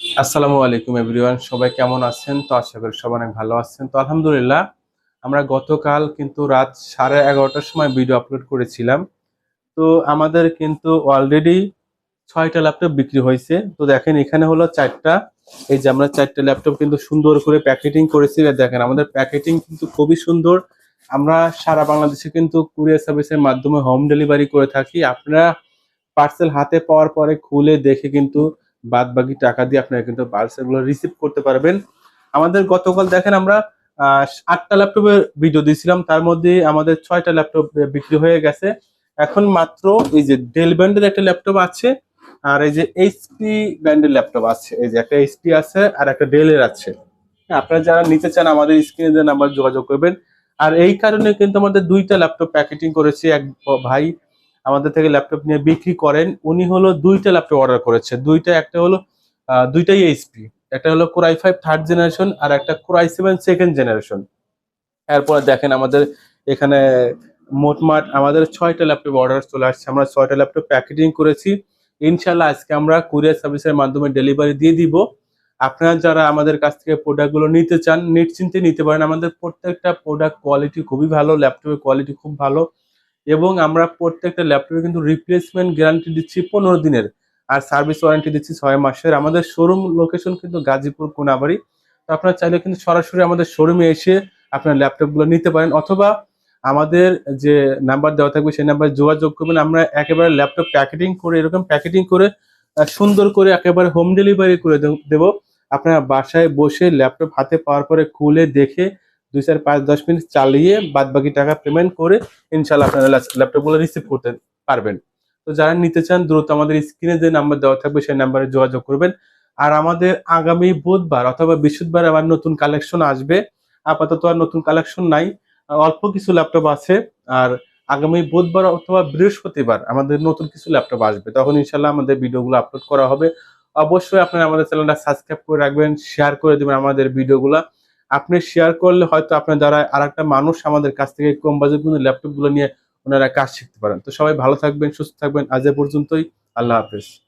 আসসালামু আলাইকুম এভরিওয়ান সবাই কেমন আছেন? তো আশা করি সবাই অনেক ভালো আছেন। তো আলহামদুলিল্লাহ, আমরা গতকাল কিন্তু রাত সাড়ে এগারোটার সময় ভিডিও আপলোড করেছিলাম। তো আমাদের কিন্তু অলরেডি ছয়টা ল্যাপটপ বিক্রি হয়েছে। তো দেখেন, এখানে হলো চারটা। এই যে আমরা চারটা ল্যাপটপ কিন্তু সুন্দর করে প্যাকেটিং করেছি। দেখেন, আমাদের প্যাকেটিং কিন্তু খুবই সুন্দর। আমরা সারা বাংলাদেশে কিন্তু কুরিয়ার সার্ভিসের মাধ্যমে হোম ডেলিভারি করে থাকি। আপনারা পার্সেল হাতে পাওয়ার পরে খুলে দেখে কিন্তু বাদ বাকি টাকা দিয়ে আপনারা কিন্তু পার্সেলগুলো রিসিভ করতে পারবেন। আমাদের গতকাল দেখেন আমরা আটটা ল্যাপটপের ভিডিও দিয়েছিলাম, তার মধ্যে আমাদের ছয়টা ল্যাপটপ বিক্রি হয়ে গেছে। এখন মাত্র এই যে ডেল ব্র্যান্ডের একটা ল্যাপটপ আছে, আর এই যে এইচপি ব্র্যান্ডের ল্যাপটপ আছে। এই যে একটা এইচপি আছে আর একটা ডেলের আছে। আপনারা যারা নিতে চান, আমাদের স্ক্রিনে যে নাম্বার যোগাযোগ করবেন। আর এই কারণে কিন্তু আমাদের দুইটা ল্যাপটপ প্যাকেটিং করেছি, এক ভাই আমাদের থেকে ল্যাপটপ নিয়ে বিক্রি করেন, উনি হলো দুইটা ল্যাপটপ অর্ডার করেছে। দুইটা, একটা হলো দুইটাই এইচপি একটা হলো core i five third generation আর একটা কোরাই সেভেন সেকেন্ড জেনারেশন এরপরে দেখেন আমাদের এখানে মোটমাট আমাদের ছয়টা ল্যাপটপ অর্ডার চলে আসছে। আমরা ছয়টা ল্যাপটপ প্যাকেটিং করেছি। ইনশাল্লাহ আজকে আমরা কুরিয়ার সার্ভিসের মাধ্যমে ডেলিভারি দিয়ে দিব। আপনারা যারা আমাদের কাছ থেকে প্রোডাক্টগুলো নিতে চান, নিশ্চিন্তে নিতে পারেন। আমাদের প্রত্যেকটা প্রোডাক্ট কোয়ালিটি খুবই ভালো ল্যাপটপের কোয়ালিটি খুব ভালো। এবং আমরা প্রত্যেকটা ল্যাপটপে কিন্তু রিপ্লেসমেন্ট গ্যারান্টি দিচ্ছি পনেরো দিনের। আর সার্ভিস ওয়ারেন্টি দিচ্ছি ছয় মাসের। আমাদের শোরুম লোকেশন কিন্তু গাজীপুর, কোনাবাড়ি। তো আপনারা চাইলে কিন্তু সরাসরি আমাদের শোরুমে এসে আপনার ল্যাপটপগুলো নিতে পারেন। অথবা আমাদের যে নাম্বার দেওয়া থাকবে সেই নাম্বারে যোগাযোগ করবেন। আমরা একেবারে ল্যাপটপ প্যাকেটিং করে, এরকম প্যাকেটিং করে সুন্দর করে একেবারে হোম ডেলিভারি করে দেব- আপনারা বাসায় বসে ল্যাপটপ হাতে পাওয়ার পরে খুলে দেখে দুই চার পাঁচ দশ মিনিট চালিয়ে বাদ বাকি টাকা পেমেন্ট করে ইনশাল্লাহ আপনারা ল্যাপটপগুলো রিসিভ করতে পারবেন। তো যারা নিতে চান, দ্রুত আমাদের স্ক্রিনে যে নাম্বার দেওয়া থাকবে, সেই নাম্বারে যোগাযোগ করবেন। আর আমাদের আগামী বুধবার অথবা বৃহস্পতিবার আবার নতুন কালেকশন আসবে। আপাতত আর নতুন কালেকশন নাই। অল্প কিছু ল্যাপটপ আছে। আর আগামী বুধবার অথবা বৃহস্পতিবার আমাদের নতুন কিছু ল্যাপটপ আসবে। তখন ইনশাল্লাহ আমাদের ভিডিওগুলো আপলোড করা হবে। অবশ্যই আপনারা আমাদের চ্যানেলটা সাবস্ক্রাইব করে রাখবেন শেয়ার করে দেবেন আমাদের ভিডিওগুলো আপনি শেয়ার করলে হয়তো আপনার দ্বারা আর একটা মানুষ আমাদের কাছ থেকে কম বাজেট কিন্তু ল্যাপটপগুলো নিয়ে ওনারা কাজ শিখতে পারেন। তো সবাই ভালো থাকবেন, সুস্থ থাকবেন। আজ এ পর্যন্তই। আল্লাহ হাফেজ।